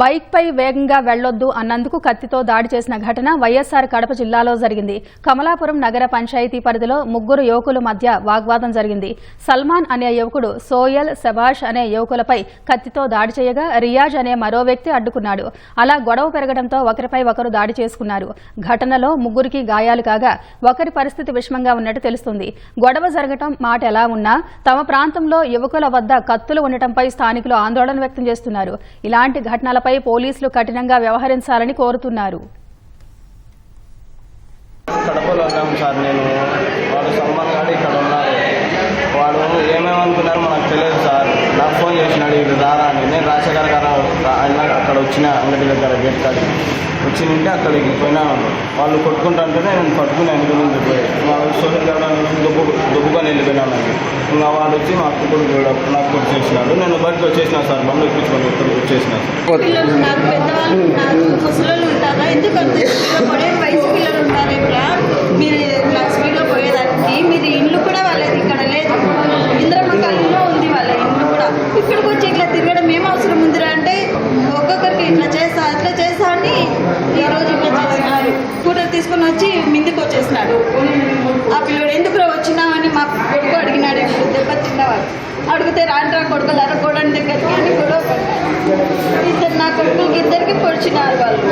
Bike పై వేగంగా వెళ్ళొద్దు అన్నందుకు కత్తితో దాడి చేసిన ఘటన వైఎస్సార్ కడప జిల్లాలో జరిగింది. కమలాపురం నగర పంచాయతీ పరిధిలో ముగ్గురు యువకుల మధ్య వాగ్వాదం జరిగింది. సల్మాన్ అనే యువకుడు సోయల్ శబాష్ అనే యువకులపై కత్తితో దాడి చేయగా రియాజ్ అనే మరో వ్యక్తి అడ్డుకున్నాడు. అలా గొడవ పెరగడంతో ఒకరిపై ఒకరు దాడి చేసుకున్నారు. ఘటనలో ముగ్గురికి గాయాలు కాగా ఒకరి పరిస్థితి విషమంగా ఉన్నట్టు తెలుస్తుంది. గొడవ జరగటం మాట ఎలా ఉన్నా తమ ప్రాంతంలో యువకుల వద్ద కత్తులు ఉండటంపై స్థానికులు ఆందోళన వ్యక్తం చేస్తున్నారు. ఇలాంటి ఘటనలపై పోలీసులు కఠినంగా వ్యవహరించాలని కోరుతున్నారు. కడపలో ఉన్నాము సార్ నేను. వాడు సల్మాన్ ఇక్కడ ఉన్నారు. వాడు ఏమేమనుకున్నారు మనకు తెలియదు సార్. నాకు ఫోన్ చేసినాడు ఇది రారా అని. నేను రాజశేఖర్ గారు అక్కడ వచ్చిన అంగడి దగ్గర గేట్ కాడి వచ్చి నుండి అక్కడికి వాళ్ళు కొట్టుకుంటుంటే నేను పట్టుకుని వెనక పోయి. వాళ్ళు గారు దుబ్బు వెళ్ళిపోయినాను ఇంకా వాడు వచ్చి మా అక్క కొడుకు కూడా నాకు కొట్టేసినాడు నేను బయటకు వచ్చేసిన సార్ బండ్లు ఎక్కించుకొని ఇక్కడికి వచ్చేసిన సార్. పిల్లలు ఉన్నారు పెద్దవాళ్ళు ఉన్నారు ఉంటారా? ఎందుకు అంత స్పీడ్లో పిల్లలు ఉన్నారు ఇక్కడ? మీరు ఇట్లా స్పీడ్లో పోయేదానికి మీరు ఇండ్లు కూడా వాళ్ళది ఇక్కడ లేదు. ఇంద్రమ్మ కాలంలో ఉంది వాళ్ళ ఇల్లు కూడా. ఇక్కడికి వచ్చి ఇట్లా తిరగడం ఏం అవసరం ఉందిరా? అంటే ఒక్కొక్కరికి ఇట్లా చేస్తా అట్లా చేస్తా అని ఈ రోజు ఇట్లా చేసినారు స్కూటర్ తీసుకొని వచ్చి మిందుకు వచ్చేసినాడు. ఆ పిల్లడు ఎందుకు వచ్చినామని అడిగితే రాండ్రా కొడుకులారా కొడని దగ్గరికి అని గొడవ పడ్డాడు ఇద్దరు నా కొడుకులకి ఇద్దరికి పొడిచినారు వాళ్ళు.